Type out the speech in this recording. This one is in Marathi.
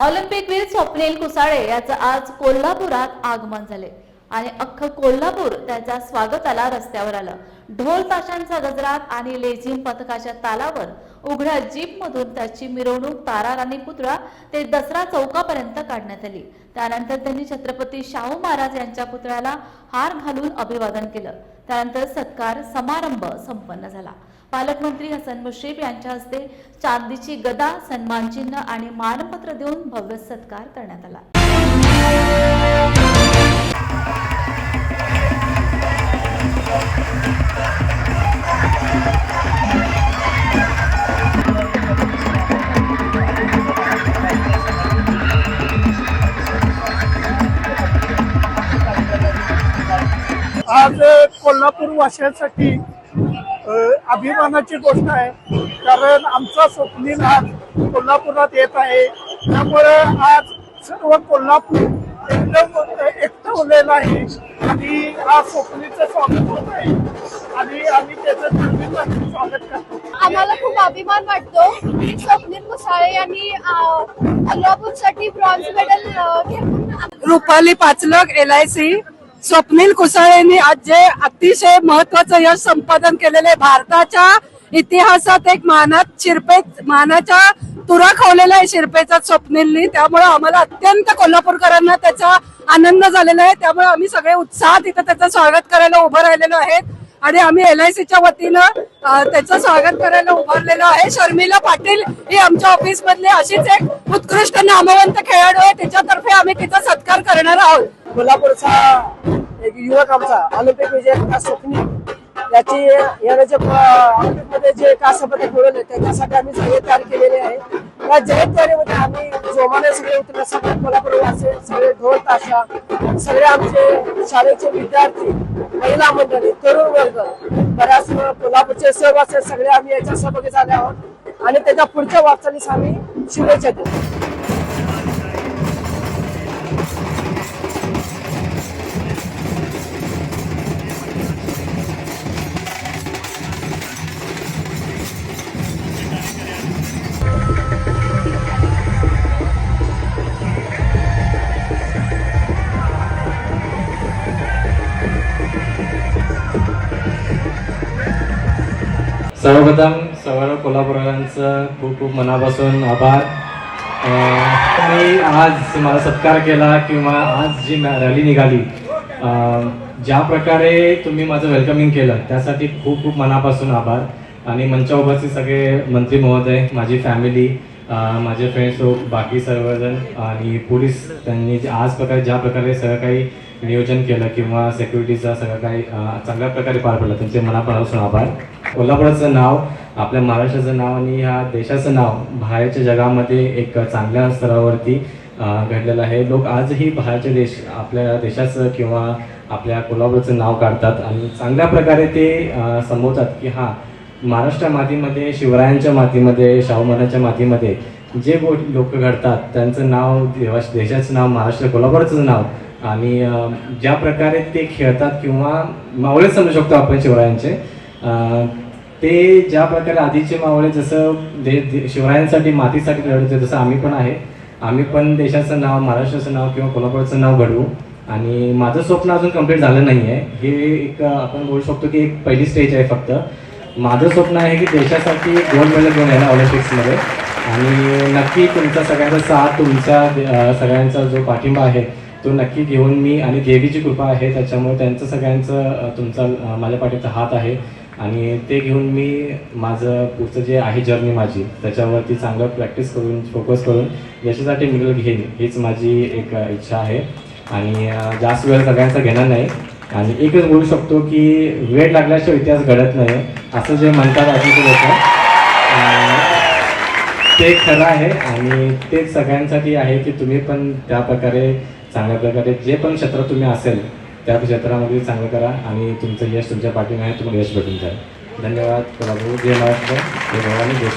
ऑलिम्पिकवीर स्वप्नील कुसाळे याचं आज कोल्हापुरात आगमन झाले. आणि अख्ख कोल्हापूर त्याच्या स्वागताला रस्त्यावर आलं. ढोल ताशांचा गजरात आणि लेझिम पथकाच्या तालावर उघड्या जीपमधून त्याची मिरवणूक तारा राणी पुतळा ते दसरा चौकापर्यंत काढण्यात आली. त्यानंतर त्यांनी छत्रपती शाहू महाराज यांच्या पुतळ्याला हार घालून अभिवादन केलं. त्यानंतर सत्कार समारंभ संपन्न झाला. पालकमंत्री हसन मुश्रीफ यांच्या हस्ते चांदीची गदा सन्मान चिन्ह आणि मानपत्र देऊन भव्य सत्कार करण्यात आला. आज कोल्हापूर वासियांसाठी अभिमानाची गोष्ट आहे. कारण आमचा स्वप्नील आज कोल्हापुरात येत आहे. त्यामुळे आज सर्व कोल्हापूर एकदम एकटवलेलं आहे. आणि आज स्वप्नीचं स्वागत होत आहे. आणि आम्ही त्याचं स्वागत करतो. आम्हाला खूप अभिमान वाटतो की स्वप्नील मुसाळे यांनी कोल्हापूरसाठी ब्रॉन्झ मेडल घेऊन Rupali Pachlak L I C Swapnil कुसाळेंनी आज जे अतिशय महत्वाचं यश संपादन केलेले भारताच्या इतिहासात एक मानात शिरपे मानाच्या तुरा खोवलेला आहे शिरपेचा स्वप्नीलनी. त्यामुळे आम्हाला अत्यंत कोल्हापूरकरांना त्याचा आनंद झालेला आहे. त्यामुळे आम्ही सगळे उत्साहात इथं त्याचं स्वागत करायला उभं राहिलेलो आहेत. आणि आम्ही एल आय सीच्या वतीनं त्याचं स्वागत करायला उभारलेलं आहे. शर्मिला पाटील ही आमच्या ऑफिस मधली अशीच एक उत्कृष्ट नामवंत खेळाडू आहे. तिच्यातर्फे आम्ही तिचा सत्कार करणार आहोत. कोल्हापूरचा एक युवक आमचा ऑलिम्पिक विजय स्वप्नी याची याने जे ऑलिम्पिकमध्ये जे कास्य पदक मिळवले त्याच्यासाठी आम्ही सगळे तयार केलेले आहे. या जयंतवारीमध्ये आम्ही जोमाने सगळे उतरले सगळे कोल्हापूर वासी सगळे ढोल ताशा सगळे आमचे शाळेचे विद्यार्थी महिला मंडळी तरुण वर्ग बऱ्याच कोल्हापूरचे सहवासी सगळे आम्ही याच्या सहभागी झाले आहोत. आणि त्याच्या पुढच्या वाटचालीस आम्ही शुभेच्छा देतो. सर्वप्रथम सर्व कोल्हापुरांचं खूप खूप मनापासून आभार. मी आज मला सत्कार केला किंवा आज जी रॅली निघाली ज्या प्रकारे तुम्ही माझं वेलकमिंग केलं त्यासाठी खूप खूप मनापासून आभार. आणि मंचावर उपस्थित सगळे मंत्री महोदय माझी फॅमिली माझे फ्रेंड्स लोक हो, बाकी सर्वजण आणि पोलीस त्यांनी आज प्रकारे ज्या प्रकारे सगळं काही नियोजन केलं किंवा सेक्युरिटीचा सगळं काही चांगल्या प्रकारे पार पडलं त्यांचे मनापासून आभार. कोल्हापुराचं नाव आपल्या महाराष्ट्राचं नाव आणि ह्या देशाचं नाव बाहेरच्या जगामध्ये एक चांगल्या स्तरावरती घडलेलं आहे. लोक आजही बाहेरचे देश आपल्या देशाचं किंवा आपल्या कोल्हापूरचं नाव काढतात आणि चांगल्या प्रकारे ते संबोधतात की हां महाराष्ट्र मातीमध्ये शिवरायांच्या मातीमध्ये शाहू महाराजांच्या मातीमध्ये जे गो लोक घडतात त्यांचं नाव देवाश देशाचं नाव महाराष्ट्र कोल्हापूरचं नाव आणि ज्या प्रकारे ते खेळतात किंवा मावळे समजू शकतो आपण शिवरायांचे ते ज्या प्रकारे आधीचे मावळे जसं दे शिवरायांसाठी मातीसाठी लढत होते जसं आम्ही पण आहे. आम्ही पण देशाचं नाव महाराष्ट्राचं नाव किंवा कोल्हापूरचं नाव घडवू. आणि माझं स्वप्न अजून कंप्लीट झालं नाही आहे हे एक आपण बोलू शकतो की एक पहिली स्टेज आहे फक्त. माझं स्वप्न आहे की देशासाठी गोल्ड मेडल घेऊन यायला ऑलिम्पिक्समध्ये आणि नक्की तुमचा सगळ्यांचा साथ तुमचा सगळ्यांचा जो पाठिंबा आहे तो नक्की घेऊन मी आणि देवीची कृपा आहे त्याच्यामुळे त्यांचं सगळ्यांचं तुमचा माझ्या पाठीचा हात आहे. आणि ते घेऊन मी माझं पुढचं जे आहे जर्नी माझी त्याच्यावरती चांगलं प्रॅक्टिस करून फोकस करून याच्यासाठी मिडल घेईन. हीच माझी एक इच्छा आहे. आणि जास्त वेळ सगळ्यांचा घेणार नाही. आणि एकच बोलू शकतो की वेळ लागल्याशिवाय इतिहास घडत नाही. असं जे म्हणतात आधीचे लोक. ते खरं आहे. आणि तेच सगळ्यांसाठी आहे की तुम्ही पण त्या प्रकारे चांगल्या प्रकारे जे पण क्षेत्र तुम्ही असेल त्या क्षेत्रामध्ये चांगलं करा आणि तुमचं यश तुमच्या पाठीमागे तुम्हाला यश भेटून जाईल. धन्यवाद. प्रभू जय महाराष्ट्र. जय भवानी जय